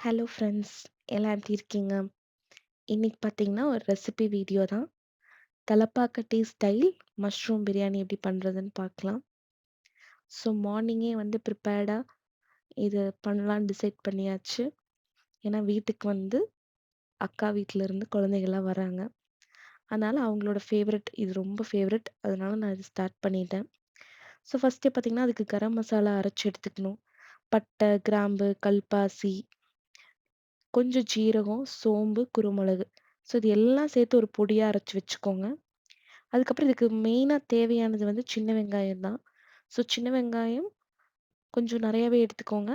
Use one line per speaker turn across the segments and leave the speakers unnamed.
Hello friends எல்லாம் எப்படி இருக்கீங்க? இன்னைக்கு பார்த்தீங்கன்னா, ஒரு ரெசிபி வீடியோ தான். தலப்பாக்கட்டி ஸ்டைல் மஷ்ரூம் பிரியாணி எப்படி பண்ணுறதுன்னு பார்க்கலாம். ஸோ மார்னிங்கே வந்து ப்ரிப்பேர்டாக இது பண்ணலான்னு டிசைட் பண்ணியாச்சு. ஏன்னா வீட்டுக்கு வந்து அக்கா வீட்டிலேருந்து குழந்தைகள்லாம் வராங்க. அதனால் அவங்களோட ஃபேவரட் இது ரொம்ப ஃபேவரட். அதனால நான் இது ஸ்டார்ட் பண்ணிட்டேன். ஸோ ஃபஸ்ட்டு பார்த்தீங்கன்னா, அதுக்கு கரம் மசாலா அரைச்சி எடுத்துக்கணும். பட்டை, கிராம்பு, கல்பாசி கொஞ்சம் ஜீரகம், சோம்பு, குருமிளகு. ஸோ இது எல்லாம் சேர்த்து ஒரு பொடியா அரைச்சு வச்சுக்கோங்க. அதுக்கப்புறம் இதுக்கு மெயினா தேவையானது வந்து சின்ன வெங்காயம் தான். ஸோ சின்ன வெங்காயம் கொஞ்சம் நெறையாவே எடுத்துக்கோங்க.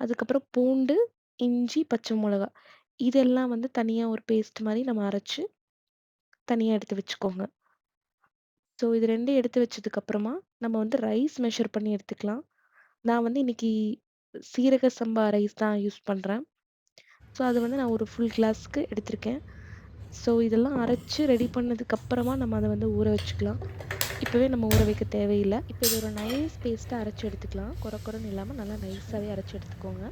அதுக்கப்புறம் பூண்டு, இஞ்சி, பச்சை மொளகா. இதெல்லாம் வந்து தனியா ஒரு பேஸ்ட் மாரி நம்ம அரைச்சு தனியா எடுத்து வச்சுக்கோங்க. ஸோ இது 2யும் எடுத்து வச்சதுக்கப்புறமா, நம்ம வந்து ரைஸ் மெஷர் பண்ணி எடுத்துக்கலாம். நான் வந்து இன்னைக்கு சீரக சம்பா ரைஸ் தான் யூஸ் பண்றேன். ஸோ அது வந்து நான் ஒரு ஃபுல் கிளாஸ்க்கு எடுத்திருக்கேன். ஸோ இதெல்லாம் அரைச்சி ரெடி பண்ணதுக்கப்புறமா நம்ம அதை வந்து ஊற வச்சுக்கலாம். இப்போவே நம்ம ஊற வைக்க தேவையில்லை இப்போ இது ஒரு நைஸ் பேஸ்ட்டாக அரைச்சு எடுத்துக்கலாம். கொர கொரன்னு இல்லாமல் நல்லா நைஸாகவே அரைச்சி எடுத்துக்கோங்க.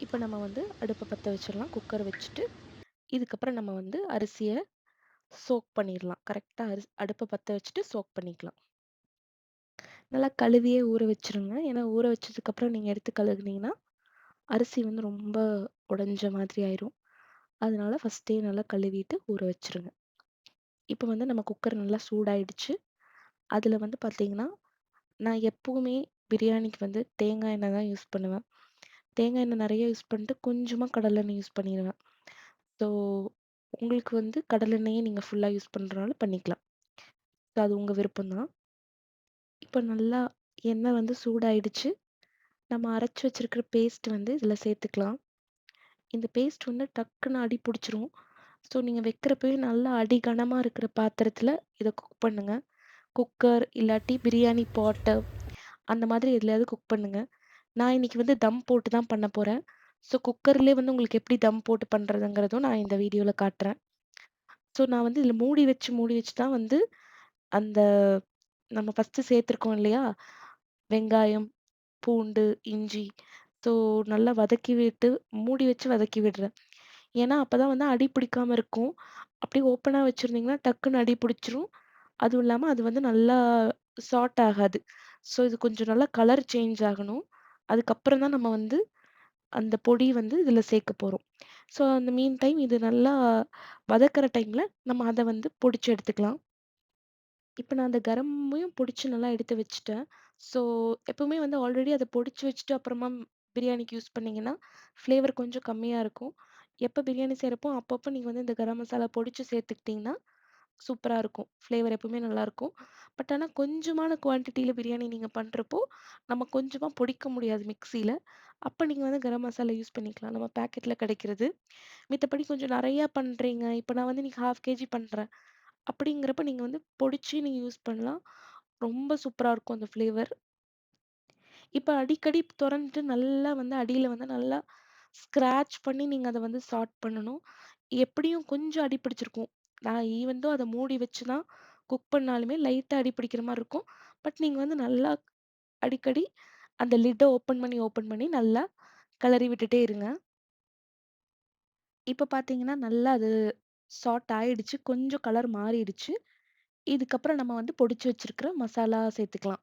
இப்போ நம்ம வந்து அடுப்பை பற்ற வச்சிடலாம். குக்கர் வச்சுட்டு, இதுக்கப்புறம் நம்ம வந்து அரிசியை சோக் பண்ணிடலாம் கரெக்டாக அரிசி அடுப்பை பற்ற வச்சுட்டு சோக் பண்ணிக்கலாம். நல்லா கழுவியே ஊற வச்சுருங்க. ஏன்னா ஊற வச்சதுக்கப்புறம் நீங்கள் எடுத்து கழுகுனீங்கன்னா, அரிசி வந்து ரொம்ப உடஞ்ச மாதிரி ஆயிரும். அதனால ஃபஸ்ட்டே நல்லா கழுவிட்டு ஊற வச்சிருங்க இப்போ வந்து நம்ம குக்கர் நல்லா சூடாயிடுச்சு. அதில் வந்து பார்த்தீங்கன்னா, நான் எப்பவுமே பிரியாணிக்கு வந்து தேங்காய் எண்ணெய் தான் யூஸ் பண்ணுவேன். தேங்காய் எண்ணெய் நிறைய யூஸ் பண்ணிட்டு கொஞ்சமாக கடலெண்ணெய் யூஸ் பண்ணிடுவேன் ஸோ உங்களுக்கு வந்து கடலெண்ணெயே நீங்கள் ஃபுல்லாக யூஸ் பண்ணுறனால பண்ணிக்கலாம். ஸோ அது உங்கள் விருப்பம் தான். இப்போ நல்லா எண்ணெய் வந்து சூடாயிடுச்சு. நம்ம அரைச்சி வச்சிருக்கிற பேஸ்ட் வந்து இதில் சேர்த்துக்கலாம். இந்த பேஸ்ட் வந்து டக்குன்னு அடி பிடிச்சிரும் ஸோ நீங்கள் வைக்கிறப்பவே நல்லா அடி கனமாக இருக்கிற பாத்திரத்தில் இதை குக் பண்ணுங்கள் குக்கர் இல்லாட்டி பிரியாணி பாட்டு அந்த மாதிரி எதுலையாவது குக் பண்ணுங்கள் நான் இன்னைக்கு வந்து தம் போட்டு தான் பண்ண போகிறேன் ஸோ குக்கர்லேயே வந்து உங்களுக்கு எப்படி தம் போட்டு பண்ணுறதுங்கிறதும் நான் இந்த வீடியோவில் காட்டுறேன். ஸோ நான் வந்து இதில் மூடி வச்சு, மூடி வச்சு தான் வந்து அந்த நம்ம ஃபர்ஸ்ட்டு சேர்த்துருக்கோம் இல்லையா? வெங்காயம், பூண்டு, இஞ்சி. ஸோ நல்லா வதக்கி விட்டு மூடி வச்சு வதக்கி விடுறேன். ஏன்னா, அப்பதான் வந்து அடி பிடிக்காம இருக்கும். அப்படியே ஓப்பனா வச்சிருந்தீங்கன்னா, டக்குன்னு அடி பிடிச்சிரும். அதுவும் இல்லாம அது வந்து நல்லா சாட் ஆகாது. ஸோ இது கொஞ்சம் நல்லா கலர் சேஞ்ச் ஆகணும். அதுக்கப்புறம் தான் நம்ம வந்து அந்த பொடி வந்து இதில சேர்க்க போறோம். ஸோ அந்த மீன் டைம் இது நல்லா வதக்கிற டைம்ல நம்ம அத வந்து பொடிச்சு எடுத்துக்கலாம். இப்ப நான் அந்த கரமையும் பொடிச்சு நல்லா எடுத்து வச்சுட்டேன். ஸோ எப்பவுமே வந்து ஆல்ரெடி அத பொடிச்சு வச்சுட்டு அப்புறமா பிரியாணிக்கு யூஸ் பண்ணிங்கன்னா ஃப்ளேவர் கொஞ்சம் கம்மியாக இருக்கும். எப்போ பிரியாணி செய்கிறப்போ அப்பப்போ நீங்கள் வந்து இந்த கரம் மசாலா பொடிச்சு சேர்த்துக்கிட்டிங்கன்னா சூப்பராக இருக்கும். ஃப்ளேவர் எப்பவுமே நல்லாயிருக்கும். பட் ஆனால் கொஞ்சமான குவான்டிட்டியில் பிரியாணி நீங்கள் பண்ணுறப்போ நம்ம கொஞ்சமாக பொடிக்க முடியாது மிக்சியில் அப்போ நீங்கள் வந்து கரம் மசாலா யூஸ் பண்ணிக்கலாம். நம்ம பேக்கெட்டில் கிடைக்கிறது. மித்தபடி கொஞ்சம் நிறையா பண்ணுறீங்க இப்போ நான் வந்து நீங்கள் ஹாஃப் கேஜி பண்ணுறேன் அப்படிங்கிறப்ப நீங்கள் வந்து பொடிச்சு நீங்கள் யூஸ் பண்ணலாம். ரொம்ப சூப்பராக இருக்கும் அந்த ஃப்ளேவர். இப்ப அடிக்கடி தொறந்துட்டு நல்லா வந்து அடியில வந்து நல்லா ஸ்க்ராட்ச் பண்ணி நீங்க அத வந்து சார்ட் பண்ணணும். எப்படியும் கொஞ்சம் அடி பிடிச்சிருக்கும். நான் ஈவன் தோ அத மூடி வச்சு தான் குக் பண்ணாலுமே லைட்டா அடி பிடிக்கிற மாரி இருக்கும். பட் நீங்க வந்து நல்லா அடிக்கடி அந்த லிட்ட ஓப்பன் பண்ணி, ஓப்பன் பண்ணி நல்லா கிளறி விட்டுட்டே இருங்க. இப்ப பார்த்தீங்கன்னா, நல்லா அது சார்ட் ஆயிடுச்சு. கொஞ்சம் கலர் மாறிடுச்சு. இதுக்கப்புறம் நம்ம வந்து பொடிச்சு வச்சிருக்கிற மசாலா சேர்த்துக்கலாம்.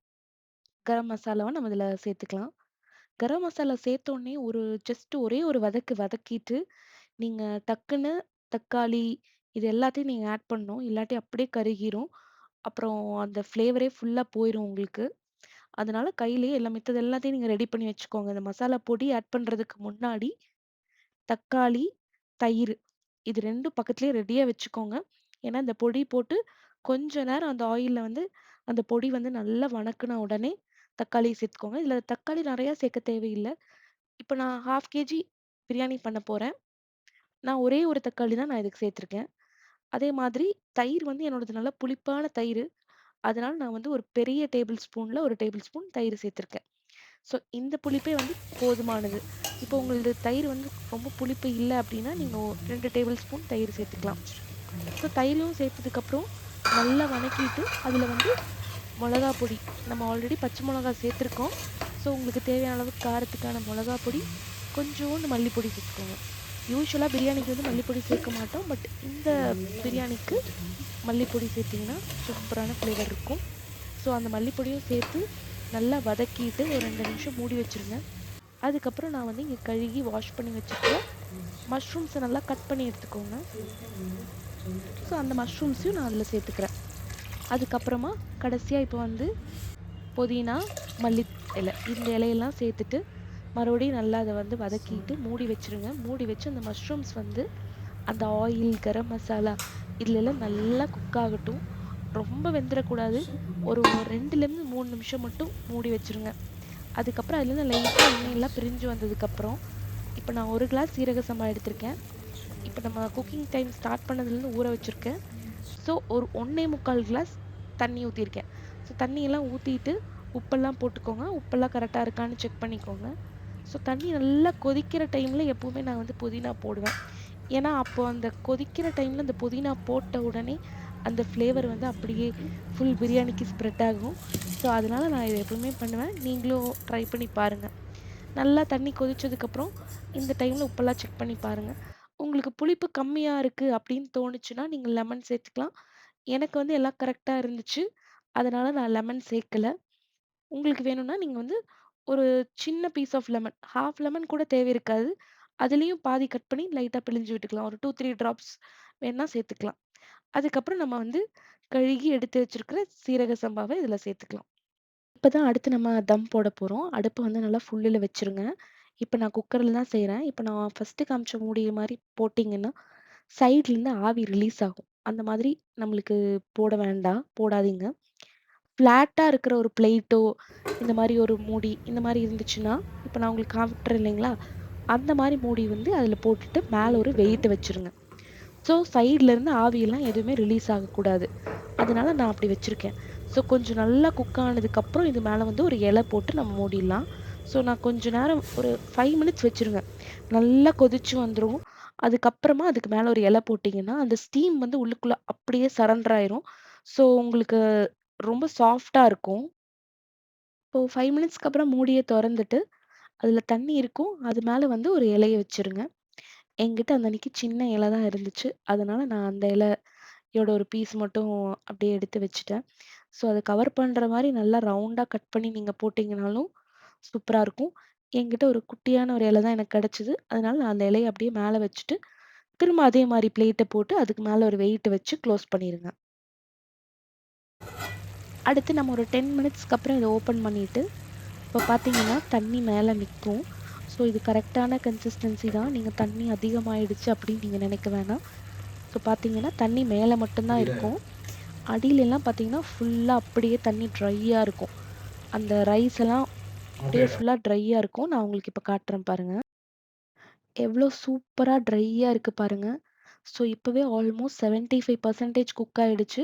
கரம் மசாலாவ நம்ம இதில சேர்த்துக்கலாம். கரம் மசாலா சேர்த்தோனே ஒரு ஜஸ்ட் ஒரே ஒரு வதக்கு வதக்கிட்டு, நீங்க டக்குன்னு தக்காளி இது எல்லாத்தையும் நீங்க ஆட் பண்ணணும். இல்லாட்டி அப்படியே கருகிரும். அப்புறம் அந்த ஃப்ளேவரே ஃபுல்லா போயிரும் உங்களுக்கு. அதனால கையிலேயே எல்லா மித்தது எல்லாத்தையும் நீங்க ரெடி பண்ணி வச்சுக்கோங்க. இந்த மசாலா பொடி ஆட் பண்றதுக்கு முன்னாடி, தக்காளி, தயிரு இது 2ம் பக்கத்துலேயே ரெடியா வச்சுக்கோங்க. ஏன்னா, இந்த பொடி போட்டு கொஞ்ச நேரம் அந்த ஆயில்ல வந்து அந்த பொடி வந்து நல்லா வணக்குன உடனே தக்காளி சேர்த்துக்கோங்க. இதில தக்காளி நெறையா சேர்க்க தேவையில்ல. இப்ப நான் 1/2 கேஜி பிரியாணி பண்ண போறேன். நான் ஒரே ஒரு தக்காளி தான் நான் இதுக்கு சேர்த்துருக்கேன். அதே மாதிரி தயிர் வந்து என்னோடது நல்லா புளிப்பான தயிரு. அதனால நான் வந்து ஒரு பெரிய டேபிள் ஸ்பூன்ல 1 டேபிள் ஸ்பூன் தயிர் சேர்த்துருக்கேன். ஸோ இந்த புளிப்பே வந்து போதுமானது. இப்போ உங்களது தயிர் வந்து ரொம்ப புளிப்பு இல்ல அப்படின்னா, நீங்க 2 டேபிள் ஸ்பூன் தயிர் சேர்த்துக்கலாம். ஸோ தயிரும் சேர்த்ததுக்கப்புறம் நல்லா வணக்கிட்டு, அதில வந்து மிளகா பொடி நம்ம ஆல்ரெடி பச்சை மிளகா சேர்த்துருக்கோம். ஸோ உங்களுக்கு தேவையான அளவு காரத்துக்கான மிளகா பொடி, கொஞ்சோண்டு மல்லிப்பொடி சேர்த்துக்கோங்க. யூஸ்வலாக பிரியாணிக்கு வந்து மல்லிப்பொடி சேர்க்க மாட்டோம். பட் இந்த பிரியாணிக்கு மல்லிப்பொடி சேர்த்திங்கன்னா சூப்பரான ஃப்ளேவர் இருக்கும். ஸோ அந்த மல்லிப்பொடியும் சேர்த்து நல்லா வதக்கிட்டு ஒரு ரெண்டு நிமிஷம் மூடி வச்சுருங்க. அதுக்கப்புறம் நான் வந்து இங்கே கழுகி வாஷ் பண்ணி வச்சுருக்கேன். மஷ்ரூம்ஸை நல்லா கட் பண்ணி எடுத்துக்கோங்க. ஸோ அந்த மஷ்ரூம்ஸையும் நான் அதில் சேர்த்துக்கிறேன். அதுக்கப்புறமா கடைசியாக இப்போ வந்து புதினா மல்லி இலை. இந்த இலையெல்லாம் சேர்த்துட்டு மறுபடியும் நல்லா அதை வந்து வதக்கிட்டு மூடி வச்சுருங்க. மூடி வச்சு அந்த மஷ்ரூம்ஸ் வந்து அந்த ஆயில் கரம் மசாலா இதுலெல்லாம் நல்லா குக் ஆகட்டும். ரொம்ப வெந்துடக்கூடாது ஒரு ரெண்டுலேருந்து மூணு நிமிஷம் மட்டும் மூடி வச்சுருங்க. அதுக்கப்புறம் அதுலேருந்து லைட்டாக எண்ணெயெல்லாம் பிரிஞ்சு வந்ததுக்கப்புறம் இப்போ நான் ஒரு கிளாஸ் சீரக சம்பா எடுத்திருக்கேன். இப்போ நம்ம குக்கிங் டைம் ஸ்டார்ட் பண்ணதுலேருந்து ஊற வச்சுருக்கேன். ஸோ ஒரு ஒன்றே முக்கால் கிளாஸ் தண்ணி ஊற்றிருக்கேன் ஸோ தண்ணியெல்லாம் ஊற்றிட்டு உப்பெல்லாம் போட்டுக்கோங்க. உப்பெல்லாம் கரெக்டாக இருக்கான்னு செக் பண்ணிக்கோங்க. ஸோ தண்ணி நல்லா கொதிக்கிற டைமில் எப்போவுமே நான் வந்து புதினா போடுவேன். ஏன்னா அப்போ அந்த கொதிக்கிற டைமில் அந்த புதினா போட்ட உடனே அந்த ஃப்ளேவர் வந்து அப்படியே ஃபுல் பிரியாணிக்கு ஸ்ப்ரெட் ஆகும். ஸோ அதனால் நான் இதை எப்பவுமே பண்ணுவேன். நீங்களும் ட்ரை பண்ணி பாருங்கள் நல்லா தண்ணி கொதிச்சதுக்கப்புறம் இந்த டைமில் உப்பெல்லாம் செக் பண்ணி பாருங்கள் உங்களுக்கு புளிப்பு கம்மியாக இருக்குது அப்படின்னு தோணுச்சுன்னா நீங்கள் லெமன் சேர்த்துக்கலாம். எனக்கு வந்து எல்லாம் கரெக்டாக இருந்துச்சு. அதனால் நான் லெமன் சேர்க்கல. உங்களுக்கு வேணும்னா நீங்கள் வந்து ஒரு சின்ன piece of lemon half lemon கூட தேவை இருக்காது. அதுலேயும் பாதி கட் பண்ணி லைட்டாக பிழிஞ்சு விட்டுக்கலாம். ஒரு டூ த்ரீ ட்ராப்ஸ் வேணால் சேர்த்துக்கலாம். அதுக்கப்புறம் நம்ம வந்து கழுகி எடுத்து வச்சிருக்கிற சீரக சம்பாவை இதில் சேர்த்துக்கலாம். இப்போ தான் அடுத்து நம்ம தம் போட போகிறோம் அடுப்பை வந்து நல்லா ஃபுல்லில் வச்சுருங்க. இப்போ நான் குக்கரில் தான் செய்கிறேன் இப்போ நான் ஃபஸ்ட்டு காமிச்ச மூடிய மாதிரி போட்டிங்கன்னா சைட்லேருந்து ஆவி ரிலீஸ் ஆகும். அந்த மாதிரி நம்மளுக்கு போட வேண்டாம் போடாதீங்க. ஃப்ளாட்டாக இருக்கிற ஒரு பிளேட்டோ இந்த மாதிரி ஒரு மூடி இந்த மாதிரி இருந்துச்சுன்னா இப்போ நான் உங்களுக்கு காட்டுறேன் இல்லைங்களா? அந்த மாதிரி மூடி வந்து அதில் போட்டுட்டு மேலே ஒரு வெயிட்டை வச்சுருங்க. ஸோ சைட்லேருந்து ஆவியெல்லாம் எதுவுமே ரிலீஸ் ஆகக்கூடாது. அதனால நான் அப்படி வச்சுருக்கேன். ஸோ கொஞ்சம் நல்லா குக் ஆனதுக்கப்புறம் இது மேலே வந்து ஒரு இலை போட்டு நம்ம மூடிடலாம். ஸோ நான் கொஞ்ச நேரம் ஒரு ஃபைவ் மினிட்ஸ் வச்சுருங்க. நல்லா கொதிச்சு வந்துடும் அதுக்கப்புறமா அதுக்கு மேலே ஒரு இலை போட்டீங்கன்னா, அந்த ஸ்டீம் வந்து உள்ளுக்குள்ளே அப்படியே சரண்டர் ஆயிரும் ஸோ உங்களுக்கு ரொம்ப சாஃப்ட்டா இருக்கும். இப்போ 5 மினிட்ஸ்க்கு அப்புறம் மூடிய தொறந்துட்டு, அதுல தண்ணி இருக்கும். அது மேல வந்து ஒரு இலைய வச்சுருங்க. என்கிட்ட அந்த அன்னைக்கு சின்ன இலை தான் இருந்துச்சு. அதனால நான் அந்த இலையோட ஒரு பீஸ் மட்டும் அப்படியே எடுத்து வச்சுட்டேன். ஸோ அத கவர் பண்ற மாரி நல்லா ரவுண்டா கட் பண்ணி நீங்க போட்டீங்கனாலும் சூப்பரா இருக்கும். என்கிட்ட ஒரு குட்டியான ஒரு இலை தான் எனக்கு கிடைச்சது. அதனால நான் அந்த இலைய அப்படியே மேல வச்சுட்டு, திரும்ப அதே மாரி பிளேட்ட போட்டு அதுக்கு மேல ஒரு வெயிட் வச்சு க்ளோஸ் பண்ணிருங்க. அடுத்து நம்ம ஒரு டென் மினிட்ஸ்க்கு அப்புறம் இதை ஓப்பன் பண்ணிவிட்டு இப்போ பார்த்தீங்கன்னா தண்ணி மேலே நிற்கும் ஸோ இது கரெக்டான கன்சிஸ்டன்சி தான். நீங்கள் தண்ணி அதிகமாகிடுச்சு அப்படின்னு நீங்கள் நினைக்க வேணாம். ஸோ பார்த்தீங்கன்னா தண்ணி மேலே மட்டும்தான் இருக்கும். அடியிலெல்லாம் பார்த்தீங்கன்னா ஃபுல்லாக அப்படியே தண்ணி ட்ரையாக இருக்கும். அந்த ரைஸ் எல்லாம் அப்படியே ஃபுல்லாக ட்ரையாக இருக்கும் நான் உங்களுக்கு இப்போ காட்டுறேன் பாருங்கள் எவ்வளோ சூப்பராக ட்ரையாக இருக்குது பாருங்கள் ஸோ இப்போவே almost seventy five percentage cook ஆகிடுச்சு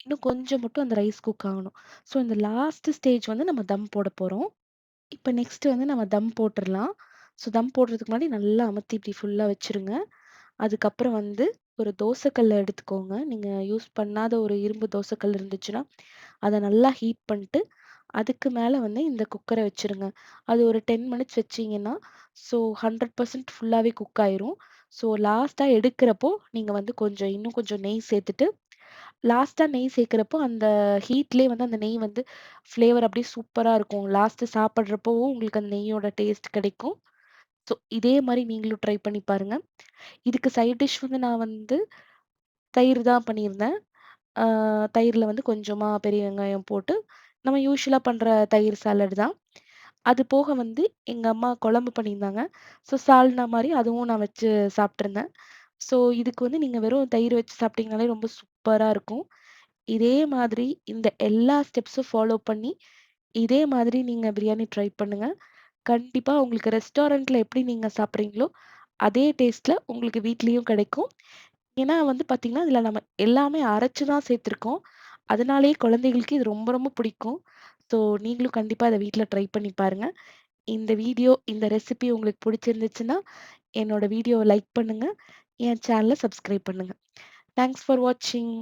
இன்னும் கொஞ்சம் மட்டும் அந்த ரைஸ் குக் ஆகணும். ஸோ இந்த லாஸ்ட் ஸ்டேஜ் வந்து நம்ம தம் போட போறோம். இப்ப நெக்ஸ்ட் வந்து நம்ம தம் போட்டுறலாம். ஸோ தம் போடுறதுக்கு முன்னாடி நல்லா அமர்த்தி இப்படி ஃபுல்லா வச்சுருங்க. அதுக்கப்புறம் வந்து ஒரு தோசைக்கல்ல எடுத்துக்கோங்க. நீங்க யூஸ் பண்ணாத ஒரு இரும்பு தோசைக்கல் இருந்துச்சுன்னா, அத நல்லா ஹீட் பண்ணிட்டு, அதுக்கு மேல வந்து இந்த குக்கர வச்சுருங்க. அது ஒரு 10 மினிட்ஸ் வச்சீங்கன்னா, ஸோ 100% ஃபுல்லாவே குக் ஆயிரும். ஸோ லாஸ்ட்டா எடுக்கிறப்போ, நீங்க வந்து கொஞ்சம் இன்னும் கொஞ்சம் நெய் சேர்த்துட்டு லாஸ்ட்டா நெய் சேர்க்கிறப்போ, அந்த ஹீட்லயே வந்து அந்த நெய் வந்து ஃப்ளேவர் அப்படியே சூப்பரா இருக்கும். லாஸ்ட்டு சாப்பிடுறப்பவும் உங்களுக்கு அந்த நெய்யோட டேஸ்ட் கிடைக்கும். ஸோ இதே மாரி நீங்களும் ட்ரை பண்ணி பாருங்க. இதுக்கு சைட் டிஷ் வந்து நான் வந்து தயிர் தான் பண்ணியிருந்தேன். ஆ தயிர்ல வந்து கொஞ்சமா பெரிய வெங்காயம் போட்டு, நம்ம யூசுவலா பண்ற தயிர் சாலட் தான். அது போக வந்து எங்க அம்மா குழம்பு பண்ணியிருந்தாங்க. ஸோ சால்னா மாரி அதுவும் நான் வச்சு சாப்ட்டுருந்தேன். ஸோ இதுக்கு வந்து நீங்க வெறும் தயிர் வச்சு சாப்பிட்டீங்கனாலே ரொம்ப சூப்பரா இருக்கும். இதே மாதிரி இந்த எல்லா ஸ்டெப்ஸும் ஃபாலோ பண்ணி, இதே மாதிரி நீங்க பிரியாணி ட்ரை பண்ணுங்க. கண்டிப்பா உங்களுக்கு ரெஸ்டாரண்ட்ல எப்படி நீங்க சாப்பிடுறீங்களோ, அதே டேஸ்ட்ல உங்களுக்கு வீட்லயும் கிடைக்கும். ஏன்னா வந்து பார்த்தீங்கன்னா, இதில் நம்ம எல்லாமே அரைச்சு தான் சேர்த்துருக்கோம். அதனாலேயே குழந்தைகளுக்கு இது ரொம்ப ரொம்ப பிடிக்கும். ஸோ நீங்களும் கண்டிப்பா இத வீட்ல ட்ரை பண்ணி பாருங்க. இந்த வீடியோ, இந்த ரெசிபி உங்களுக்கு பிடிச்சிருந்துச்சுன்னா, என்னோட வீடியோவ லைக் பண்ணுங்க. என் சேனல சப்ஸ்கிரைப் பண்ணுங்க. தேங்க்ஸ் ஃபார் வாட்சிங்.